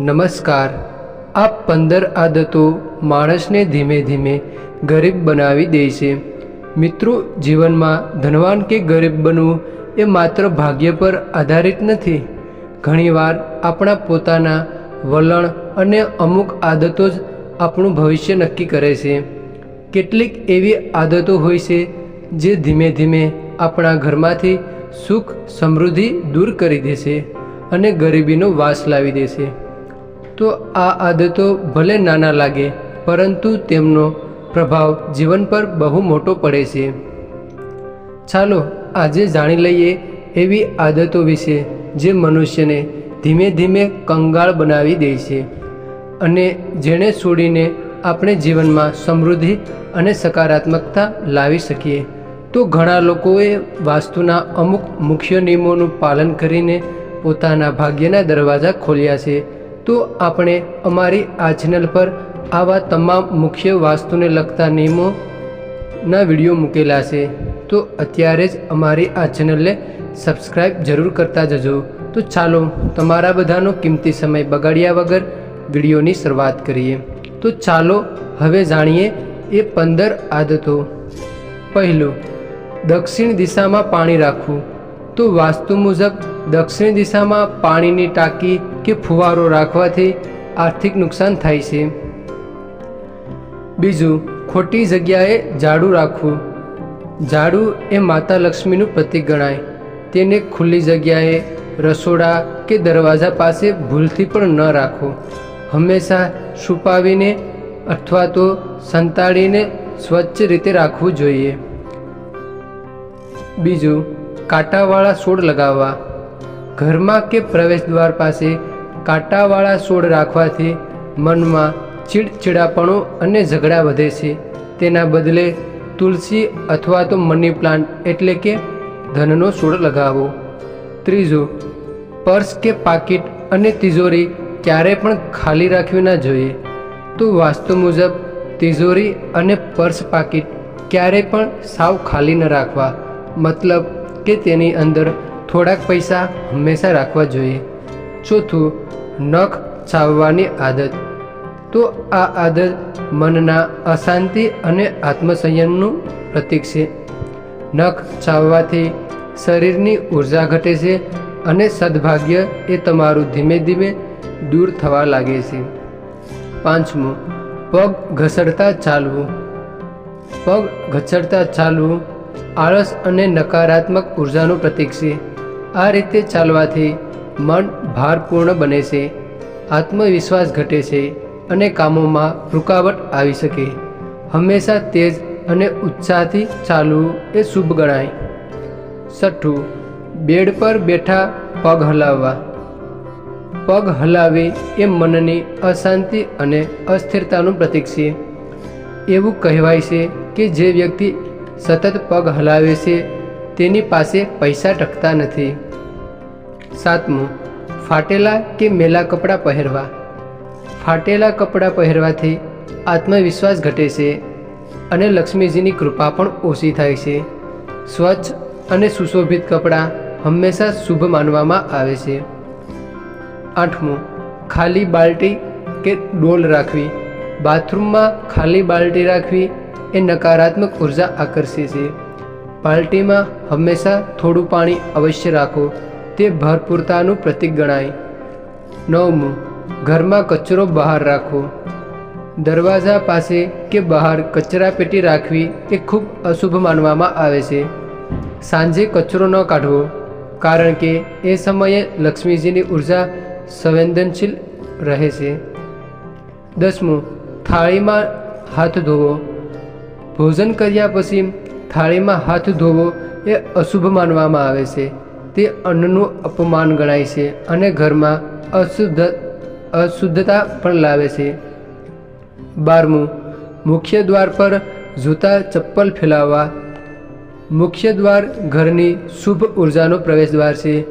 નમસ્કાર. આ પંદર આદતો માણસને ધીમે ધીમે ગરીબ બનાવી દે છે. મિત્રો, જીવનમાં ધનવાન કે ગરીબ બનવું એ માત્ર ભાગ્ય પર આધારિત નથી. ઘણીવાર આપણા પોતાના વલણ અને અમુક આદતો જ આપણું ભવિષ્ય નક્કી કરે છે. કેટલીક એવી આદતો હોય છે જે ધીમે ધીમે આપણા ઘરમાંથી સુખ સમૃદ્ધિ દૂર કરી દેશે અને ગરીબીનો વાસ લાવી દેશે. તો આ આદતો ભલે નાના લાગે, પરંતુ તેમનો પ્રભાવ જીવન પર બહુ મોટો પડે છે. ચાલો આજે જાણી લઈએ એવી આદતો વિશે જે મનુષ્યને ધીમે ધીમે કંગાળ બનાવી દે છે અને જેને છોડીને આપણે જીવનમાં સમૃદ્ધિ અને સકારાત્મકતા લાવી શકીએ. તો ઘણા લોકોએ વાસ્તુના અમુક મુખ્ય નિયમોનું પાલન કરીને પોતાના ભાગ્યના દરવાજા ખોલ્યા છે. તો આપણે અમારી આ ચેનલ પર આવા તમામ મુખ્ય વાસ્તુને લગતા નિયમોના વીડિયો મૂકેલા છે. તો અત્યારે જ અમારી આ ચેનલને સબસ્ક્રાઈબ જરૂર કરતા જજો. તો ચાલો તમારા બધાનો કિંમતી સમય બગાડ્યા વગર વિડીયોની શરૂઆત કરીએ. તો ચાલો હવે જાણીએ એ પંદર આદતો. પહેલું, દક્ષિણ દિશામાં પાણી રાખવું. તો વાસ્તુ મુજબ દક્ષિણ દિશામાં પાણીની ટાંકી કે ફુવારો રાખવાથી આર્થિક નુકસાન થાય છે. બીજું, ખોટી જગ્યાએ ઝાડુ રાખવું. ઝાડુ એ માતા લક્ષ્મીનું પ્રતીક ગણાય. તેને ખુલ્લી જગ્યાએ, રસોડા કે દરવાજા પાસે ભૂલથી પણ ન રાખો. હંમેશા છુપાવીને અથવા તો સંતાડીને સ્વચ્છ રીતે રાખવું જોઈએ. બીજું, કાંટાવાળા છોડ લગાવવા. ઘરમાં કે પ્રવેશદ્વાર પાસે કાંટાવાળા છોડ રાખવાથી મનમાં ચીડચીડાપણું અને ઝઘડા વધે છે. તેના બદલે તુલસી અથવા તો મની પ્લાન્ટ એટલે કે ધનનો છોડ લગાવો. ત્રીજું, પર્સ કે પાકીટ અને તિજોરી ક્યારે પણ ખાલી રાખવી ના જોઈએ. તો વાસ્તુ મુજબ, તિજોરી અને પર્સ પાકીટ ક્યારે પણ સાવ ખાલી ન રાખવા. મતલબ કે તેની અંદર થોડાક પૈસા હંમેશા રાખવા જોઈએ. ચોથું નખ છાવવાની આદત. તો આ આદત મનના અશાંતિ અને આત્મસંયમનું પ્રતીક છે. નખ છાવવાથી શરીરની ઊર્જા ઘટે છે અને સદભાગ્ય એ તમારું ધીમે ધીમે દૂર થવા લાગે છે. પાંચમું, પગ ઘસડતા ચાલવું. પગ ઘસડતા ચાલવું આળસ અને નકારાત્મક ઉર્જાનું પ્રતીક છે. આ રીતે ચાલવાથી મન ભારપૂર્ણ બને છે, આત્મવિશ્વાસ ઘટે છે અને કામોમાં રૂકાવટ આવી શકે. હંમેશા તેજ અને ઉત્સાહથી ચાલવું એ શુભ ગણાય. છઠ્ઠું, બેડ પર બેઠા પગ હલાવવા. પગ હલાવે એ મનની અશાંતિ અને અસ્થિરતાનું પ્રતીક છે. એવું કહેવાય છે કે જે વ્યક્તિ સતત પગ હલાવે છે, તેની પાસે પૈસા ટકતા નથી. સાતમું, ફાટેલા કે મેલા કપડાં પહેરવા? ફાટેલા કપડાં પહેરવાથી આત્મવિશ્વાસ ઘટે છે અને લક્ષ્મીજીની કૃપા પણ ઓછી થાય છે. સ્વચ્છ અને સુશોભિત કપડાં હંમેશા શુભ માનવામાં આવે છે. આઠમું, ખાલી બાલ્ટી કે ડોલ રાખવી? બાથરૂમમાં ખાલી બાલ્ટી રાખવી એ નકારાત્મક ઊર્જા આકર્ષે છે. બાલ્ટીમાં હંમેશા થોડું પાણી અવશ્ય રાખો. તે ભરપૂરતાનું પ્રતીક ગણાય. નવમું, ઘરમાં કચરો બહાર રાખવો. દરવાજા પાસે કે બહાર કચરા પેટી રાખવી એ ખૂબ અશુભ માનવામાં આવે છે. સાંજે કચરો ન કાઢવો, કારણ કે એ સમયે લક્ષ્મીજીની ઊર્જા સંવેદનશીલ રહે છે. દસમું, થાળીમાં હાથ ધોવો. ભોજન કર્યા પછી થાળીમાં હાથ ધોવો એ અશુભ માનવામાં આવે છે. તે અન્નનું અપમાન ગણાય છે અને ઘરમાં અશુદ્ધ, અશુદ્ધતા પણ લાવે છે. બારમું, મુખ્ય દ્વાર પર જૂતા ચપ્પલ ફેલાવવા. મુખ્ય દ્વાર ઘરની શુભ ઉર્જાનો પ્રવેશ દ્વાર છે.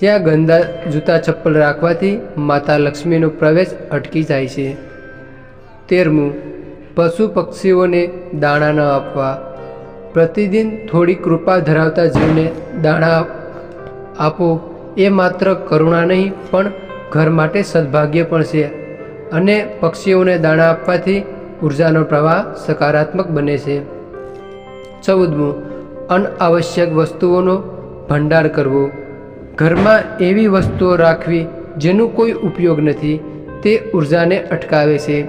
ત્યાં ગંદા જૂતા ચપ્પલ રાખવાથી માતા લક્ષ્મીનો પ્રવેશ અટકી જાય છે. તેરમું, પશુ પક્ષીઓને દાણા ન આપવા. પ્રતિદિન થોડી કૃપા ધરાવતા જીવને દાણા આપો. એ માત્ર કરુણા નહીં, પણ ઘર માટે સદભાગ્ય પણ છે. અને પક્ષીઓને દાણા આપવાથી ઉર્જાનો પ્રવાહ સકારાત્મક બને છે. ચૌદમું અનઆવશ્યક વસ્તુઓનો ભંડાર કરવો. ઘરમાં એવી વસ્તુઓ રાખવી જેનો કોઈ ઉપયોગ નથી, તે ઉર્જાને અટકાવે છે.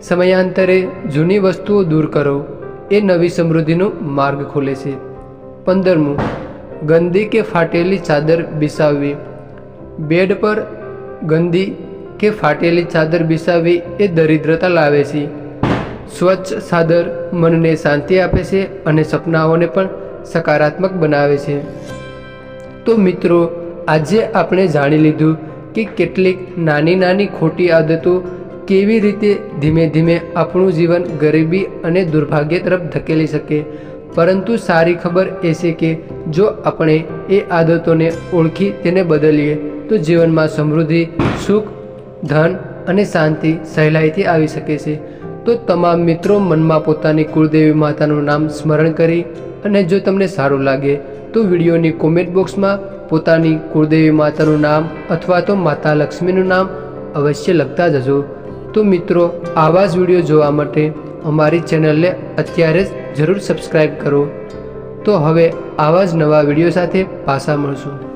સમયાંતરે જૂની વસ્તુઓ દૂર કરો. એ નવી સમૃદ્ધિનો માર્ગ ખોલે છે. પંદરમું ગંદી કે ફાટેલી ચાદર બિસાવવી. બેડ પર ગંદી કે ફાટેલી ચાદર બિસાવવી એ દરિદ્રતા લાવે છે. સ્વચ્છ ચાદર મનને શાંતિ આપે છે અને સપનાઓને પણ સકારાત્મક બનાવે છે. તો મિત્રો, આજે આપણે જાણી લીધું કે કેટલીક નાની નાની ખોટી આદતો કેવી રીતે ધીમે ધીમે આપણું જીવન ગરીબી અને દુર્ભાગ્ય તરફ ધકેલી શકે. પરંતુ સારી ખબર એ છે કે જો આપણે એ આદતોને ઓળખી તેને બદલીએ, તો જીવનમાં સમૃદ્ધિ, સુખ, ધન અને શાંતિ સહેલાઈથી આવી શકે છે. તો તમામ મિત્રો મનમાં પોતાની કુળદેવી માતાનું નામ સ્મરણ કરી અને જો તમને સારું લાગે, તો વિડીયોની કોમેન્ટ બોક્સમાં પોતાની કુળદેવી માતાનું નામ અથવા તો માતા લક્ષ્મીનું નામ અવશ્ય લખતા જજો. તો મિત્રો, આવા જ વીડિયો જોવા માટે અમારી ચેનલને અત્યારે જ જરૂર સબસ્ક્રાઈબ કરો. તો હવે આવા જ નવા વીડિયો સાથે પાછા મળશું.